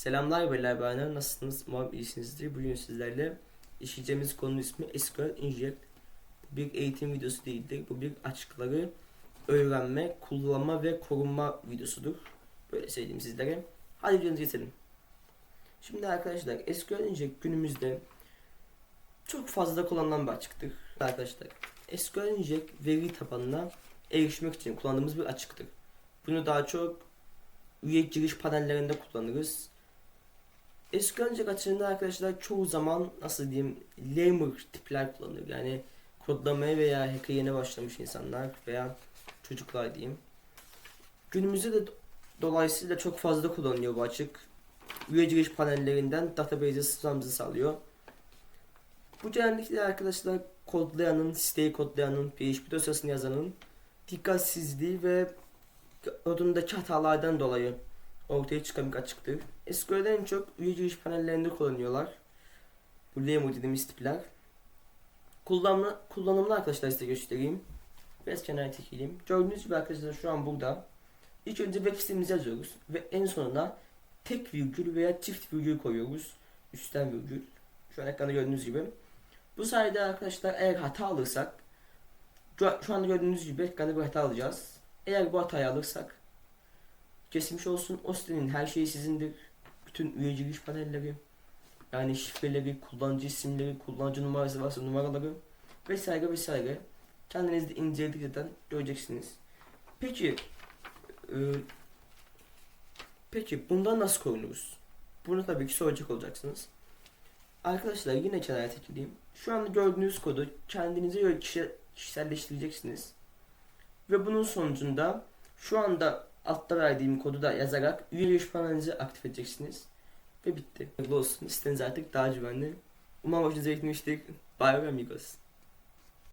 Selamlar beyler bayanlar nasılsınız? Umarım iyisinizdir. Bugün sizlerle işleyeceğimiz konunun ismi SQL Inject. Bu bir eğitim videosu değildir. Bu bir açıkları öğrenme, kullanma ve korunma videosudur. Böyle söyleyeyim sizlere. Hadi videomuza geçelim. Şimdi arkadaşlar SQL Inject günümüzde çok fazla kullanılan bir açıktır. Arkadaşlar SQL Inject veri tabanına erişmek için kullandığımız bir açıktır. Bunu daha çok üye giriş panellerinde kullanırız. SQL Inject açığında arkadaşlar çoğu zaman nasıl diyeyim lamer tipler kullanır. Yani kodlamaya veya hack'e yeni başlamış insanlar veya çocuklar diyeyim. Günümüzde de dolayısıyla çok fazla kullanılıyor bu açık. Üye giriş panellerinden database'e sıçramızı sağlıyor. Bu genellikle arkadaşlar kodlayanın, siteyi kodlayanın, PHP dosyasını yazanın dikkatsizliği ve kodundaki hatalardan dolayı ortaya çıkan bir açıktır. SQL'de en çok üye giriş panellerinde kullanıyorlar. Bu Lemo dediğimiz tipler. Kullanımlı, kullanımlı arkadaşlar size göstereyim. Biraz kenara çekeyim. Gördüğünüz gibi arkadaşlar şu an burada. İlk önce web sitemizi yazıyoruz ve en sonuna tek virgül veya çift virgül koyuyoruz. Üstten virgül. Şu an ekranda gördüğünüz gibi. Bu sayede arkadaşlar eğer hata alırsak şu- anda gördüğünüz gibi ekranda bir hata alacağız. Eğer bu hatayı alırsak geçmiş olsun o sitenin her şeyi sizindir. Bütün üye giriş panelleri, yani şifreleri, kullanıcı isimleri, kullanıcı numarası varsa numaraları vesaire vesaire. Kendiniz de inceledikçe göreceksiniz. Peki e, peki bundan nasıl korunuruz? Bunu tabii ki soracak olacaksınız. Arkadaşlar yine kenara çekileyim. Şu anda gördüğünüz kodu kendinize göre kişi- kişiselleştireceksiniz. Ve bunun sonucunda şu anda altta verdiğim kodu da yazarak üye panelinizi aktif edeceksiniz. Ve bitti. Hayırlı olsun. Siteniz artık daha güvenli. Umarım hoşunuza gitmiştir. Bye bye amigos.